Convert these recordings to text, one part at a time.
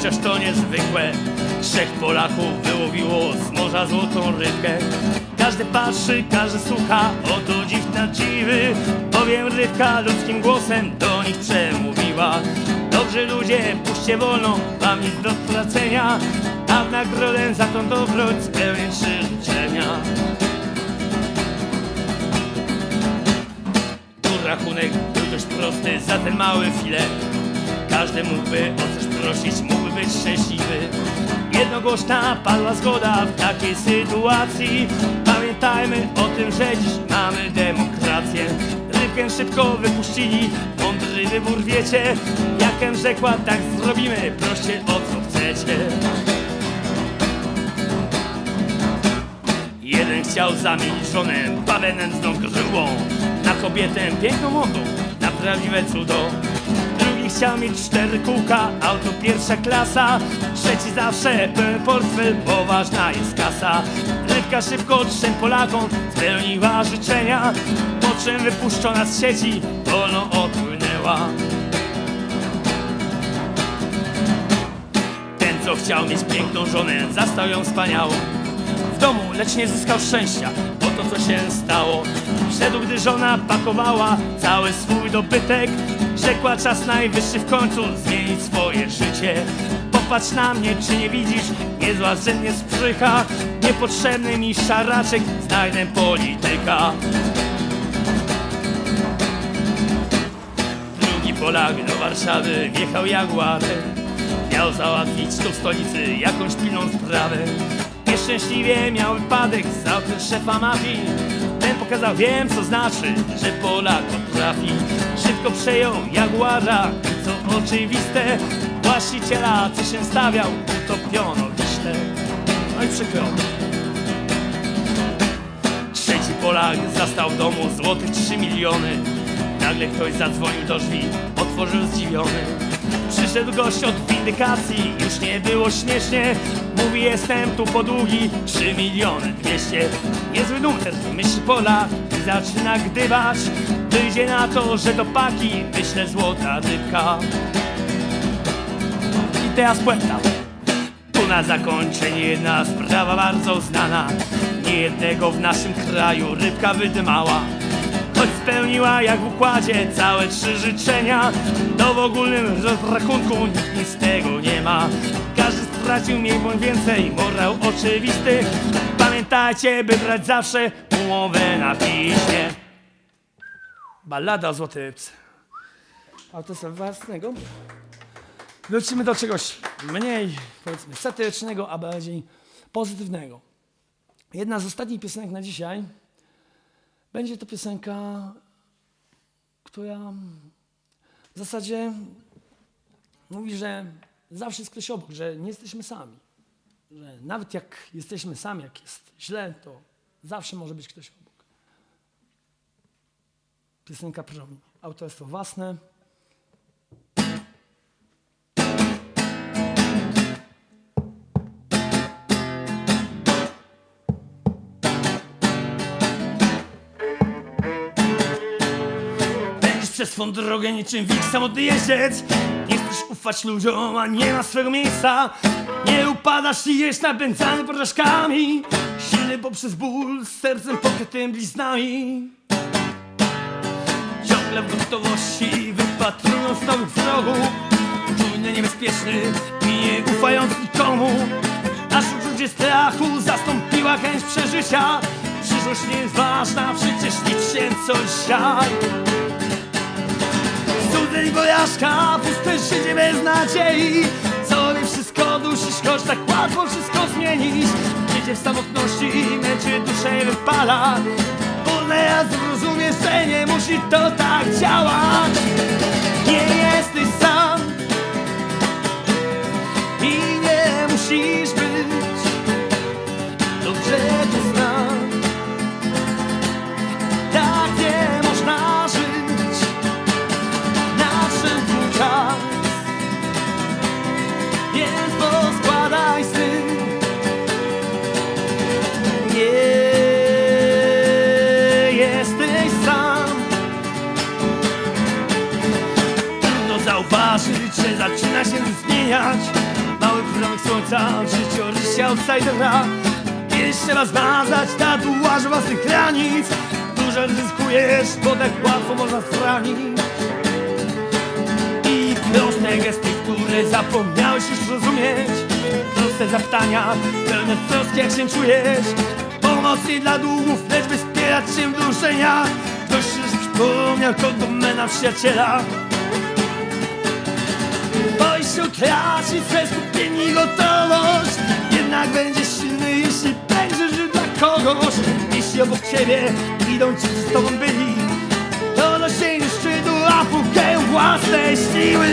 chociaż to niezwykłe. Trzech Polaków wyłowiło z morza złotą rybkę. Każdy patrzy, każdy słucha, oto dziw na dziwy, bowiem rybka ludzkim głosem do nich przemówiła. Dobrzy ludzie, puśćcie wolno, wam nic do stracenia, a w nagrodę za tą dobroć spełnię trzy życzenia. Tu rachunek był dość prosty za ten mały filet. Każdy mógłby o coś prosić, mógłby być szczęśliwy. Jednogłośna padła zgoda w takiej sytuacji. Pamiętajmy o tym, że dziś mamy demokrację. Rybkę szybko wypuścili, mądry wybór wiecie. Jakem rzekła, tak zrobimy, proście o co chcecie. Jeden chciał zamienić żonę babę nędzną grubą Na kobietę piękną młodą, na prawdziwe cudo chciał mieć cztery kółka, auto pierwsza klasa Trzeci zawsze pełen portfel, bo ważna jest kasa Rybka szybko trzem Polakom spełniła życzenia Po czym wypuszczona z sieci, wolno odpłynęła Ten, co chciał mieć piękną żonę, zastał ją wspaniałą. W domu, lecz nie zyskał szczęścia, oto co się stało. Wszedł, gdy żona pakowała cały swój dobytek. Rzekła czas najwyższy w końcu zmienić swoje życie. Popatrz na mnie, czy nie widzisz, niezła ze mnie sprzych,a. Niepotrzebny mi szaraczek, znajdę polityka. Drugi Polak do Warszawy wjechał Jaguarem Miał załatwić tu w stolicy jakąś pilną sprawę. Nieszczęśliwie miał wypadek z autem szefa mafii. Ten pokazał, wiem co znaczy, że Polak Szybko przejął Jaguara co oczywiste Właściciela, co się stawiał, utopiono wiśle No i przykro Trzeci Polak zastał w domu złotych 3 miliony. Nagle ktoś zadzwonił do drzwi, otworzył zdziwiony. Przyszedł gość od windykacji, już nie było śmiesznie. Mówi, jestem tu po długi 3 miliony 200. Niezły numer, myśli Polak i zaczyna gdybać. Wyjdzie na to, że do paki myślę złota rybka. I teraz puenta. Tu na zakończenie jedna sprawa bardzo znana. Nie jednego w naszym kraju rybka wydymała. Choć spełniła jak w układzie całe trzy życzenia. To w ogólnym rozrachunku nikt nic z tego nie ma. Każdy stracił mniej bądź więcej, morał oczywisty. Pamiętajcie, by brać zawsze umowę na piśmie Ballada o złotej rybce Autorstwa własnego Wrócimy do czegoś mniej, powiedzmy, satyrycznego, a bardziej pozytywnego. Jedna z ostatnich piosenek na dzisiaj będzie to piosenka, która w zasadzie mówi, że zawsze jest ktoś obok, że nie jesteśmy sami. Że nawet jak jesteśmy sami, jak jest źle, to zawsze może być ktoś obok. Piosenka Promień. Autorstwo własne. Będziesz przez swą drogę niczym wilk samotny jeździec Nie chcesz ufać ludziom, a nie ma swego miejsca Nie upadasz i jesz napędzany porażkami Silny poprzez ból, sercem pokrytym bliznami Ciągle w gotowości, wypatrując nowych wrogów Czujny, niebezpieczny i nie ufając nikomu. Aż uczucie strachu zastąpiła chęć przeżycia. Przyszłość nie jest ważna, przecież nic się co dzisiaj Student bojażka, puste życie bez nadziei. Sobie wszystko dusisz, choć tak łatwo wszystko zmienić Życie w samotności męczy duszę wypala musi to tak działać Promek słońca, życiorysie outsidera. Kiedyś trzeba zmazać tatuaż własnych granic. Dużo ryzykujesz, bo tak łatwo można stranić I proste gesty, które zapomniałeś już rozumieć. Proste zapytania, pełne troski jak się czujesz. Pomocy dla długów, lecz by wspierać się w duszeniach. Ktoś się przypomniał, to domena przyjaciela Boisz się utracić swe skupienie i gotowość. Jednak będziesz silny, jeśli będziesz żył dla kogoś. Jeśli obok ciebie idą ci, co z tobą byli. To dosięgniesz szczytu, a pukają własne siły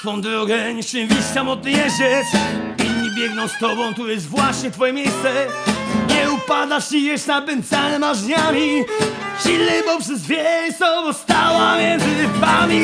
swą drogę niczym wiś samotny jeździec. Inni biegną z tobą, tu jest właśnie twoje miejsce. Nie upadasz i jest napędzany marzeniami Silny, bo przez sobą stała między wami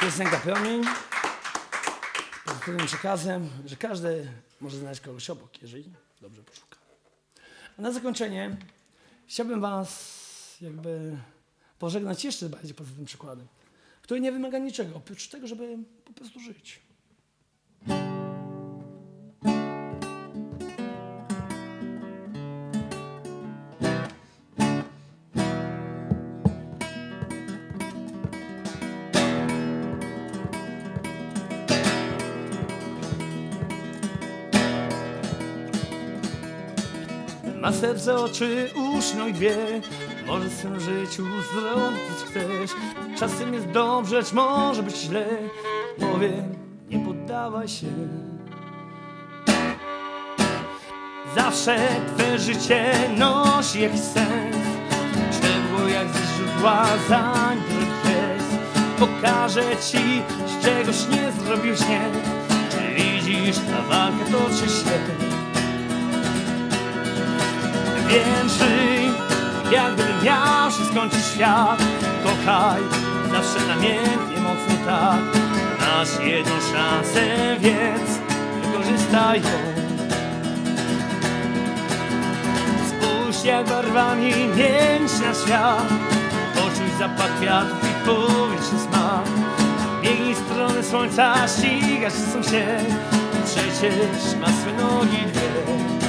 Piosenka Promień z pozytywnym przekazem, że każdy może znaleźć kogoś obok, jeżeli dobrze poszuka. A na zakończenie chciałbym Was jakby pożegnać jeszcze bardziej pozytywnym przykładem, który nie wymaga niczego, oprócz tego, żeby po prostu żyć. Serce, oczy, uszy, no i Może w swym życiu zrobić chcesz. Czasem jest dobrze, może być źle. Powiem, nie poddawaj się. Zawsze twe życie nosi jakiś sens. Czerwo jak ze źródła zań jest. Pokażę ci, z czegoś nie zrobiłeś nie. Czy widzisz, ta walka toczy się Wiem, żyj, jak gdyby miał się skończyć świat Kochaj, zawsze namiętnie, mocno tak. Masz jedną szansę, więc wykorzystaj ją Spójrz jak barwami mieć na świat. Poczuj zapach kwiatów i powietrze smak. Biegnij w stronę słońca, ścigasz się Przecież ma swe nogi dwie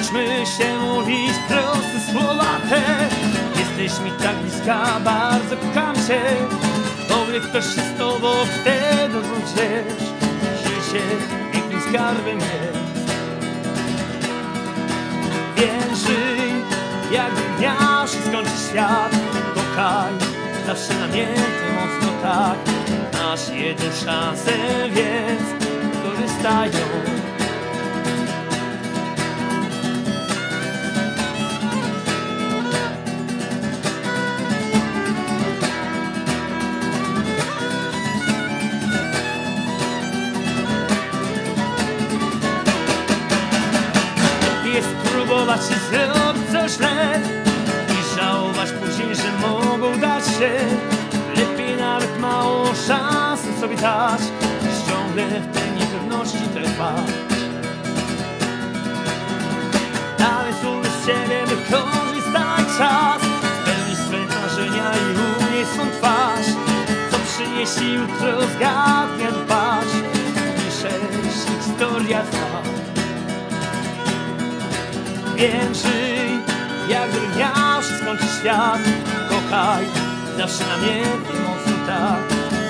Uczmy się mówić proste słowa te. Jesteś mi tak bliska, bardzo kocham cię. Gdy ktoś się z tobą wtedy odwrócisz Życie pięknym skarbem jest. Żyj, jakby miał się skończyć świat. Kochaj, zawsze namiętnie, mocno tak. Masz jedną szansę, więc korzystaj próbować i zrobić coś źle. I żałować później, że mogą dać się. Lepiej nawet małą szansę sobie dać Niż ciągle w tej niepewności trwać. Dalej słuchaj z siebie, wykorzystaj czas. Spełnij swe marzenia i umiej swą twarz. Co przyniesie jutro, zgadnie dbać. Piszesz, historia trwa żyj, jakby miał się skończyć świat Kochaj, zawsze namiętnie, mocno tak.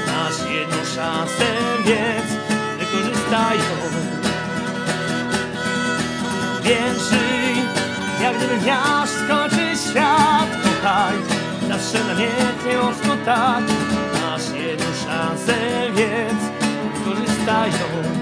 Masz jedną szansę, więc wykorzystaj ją. Więc żyj, jak gdyby miał się skończyć świat Kochaj, zawsze namiętnie, mocno tak. Masz jedną szansę, więc wykorzystaj ją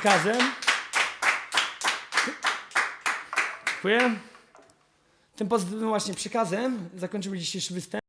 przekazem. Dziękuję. Tym pozytywnym właśnie przekazem zakończymy dzisiejszy występ.